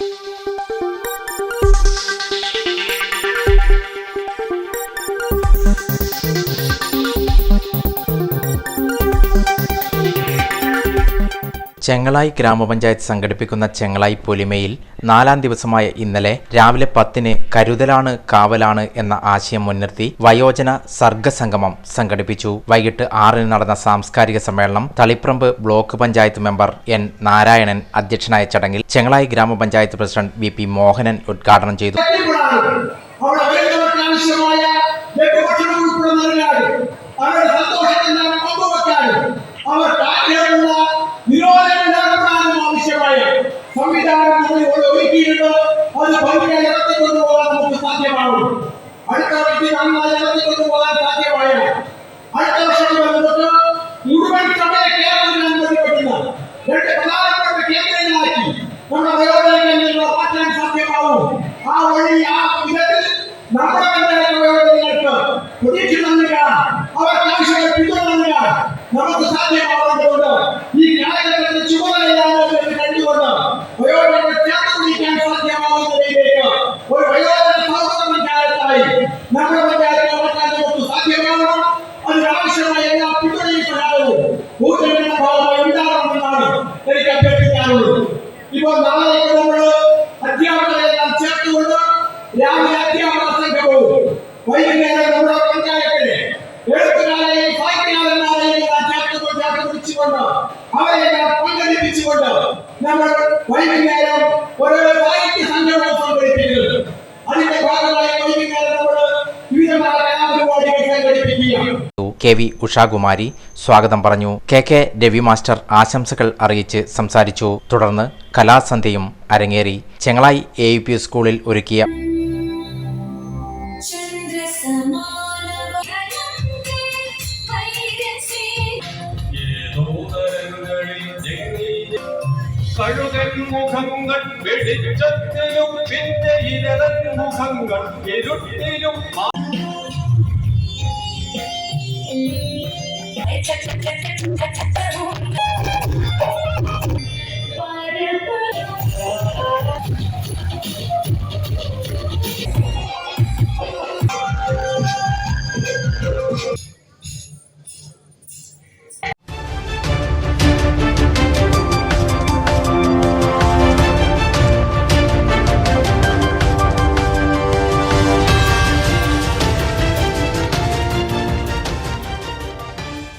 thank you Chengalayi ഗ്രാമപഞ്ചായത്ത് സംഘടിപ്പിക്കുന്ന ചെങ്ങളായി പൊലിമയിൽ നാലാം ദിവസമായ ഇന്നലെ രാവിലെ പത്തിന് കരുതലാണ് കാവലാണ് എന്ന ആശയം മുൻനിർത്തി വയോജന സർഗസംഗമം സംഘടിപ്പിച്ചു. വൈകിട്ട് ആറിന് നടന്ന സാംസ്കാരിക സമ്മേളനം Taliparamba block panchayat member N Narayanan അധ്യക്ഷനായ ചടങ്ങിൽ ചെങ്ങളായി ഗ്രാമപഞ്ചായത്ത് പ്രസിഡന്റ് വി പി മോഹനൻ ഉദ്ഘാടനം ചെയ്തു. സംവിധാനം നമ്മൾ ഒരുക്കിയിട്ട് അത് ഭംഗിയായി നടത്തിക്കൊണ്ടുപോകാൻ നമുക്ക് സാധ്യമാകും. അടുത്ത വ്യക്തി നന്നായി നടത്തിക്കൊണ്ടുപോകാൻ സാധ്യമായ അടുത്ത വർഷം നമുക്ക് മുഴുവൻ സമയ കേരളത്തിൽ അനുവദിക്കപ്പെടുന്ന രണ്ട് പ്രധാനപ്പെട്ട കേന്ദ്രങ്ങളാക്കി നമ്മുടെ വയോജന കേന്ദ്രങ്ങൾ മാറ്റാൻ സാധ്യമാവും ആ വഴി ആ വിധത്തിൽ നമ്മുടെ പഞ്ചായത്ത് വയോജനങ്ങൾക്ക് പ്രതീക്ഷ നൽകുക അവർക്ക് ആവശ്യമായ പിന്തുണ നൽകുക നമുക്ക് സാധ്യമാവുന്നതുകൊണ്ട് എനിക്ക് അഭ്യർത്ഥിക്കാനുള്ളത് ഇപ്പോൾ നാളേക്ക് നമ്മൾ അധ്യാപകരെല്ലാം ചേർത്തുകൊണ്ട് രാവിലെ അധ്യാപക സംഘവും വൈകുന്നേരം നമ്മുടെ പഞ്ചായത്തിലെ എഴുത്തുകാരെയും സാഹിത്യകാരന്മാരെയും ചേർത്തുകൊണ്ട് ചേർത്ത് പിടിച്ചുകൊണ്ട് അവരെല്ലാം പങ്കെടുപ്പിച്ചുകൊണ്ട് നമ്മൾ വൈകുന്നേരം ഒരു സാഹിത്യ സംഗമം സംഘടിപ്പിക്കുന്നത് അതിന്റെ ഭാഗമായി വൈകുന്നേരം നമ്മൾ വിവിധമായ പരിപാടികൾ സംഘടിപ്പിക്കുകയാണ്. കെ വി ഉഷാകുമാരി സ്വാഗതം പറഞ്ഞു. കെ കെ രവി മാസ്റ്റർ ആശംസകൾ അറിയിച്ച് സംസാരിച്ചു. തുടർന്ന് കലാസന്ധ്യയും അരങ്ങേറി. ചെങ്ങളായി എ യു പി സ്കൂളിൽ ഒരുക്കിയ കഴുകൻ മുഖങ്ങൾ Thank you.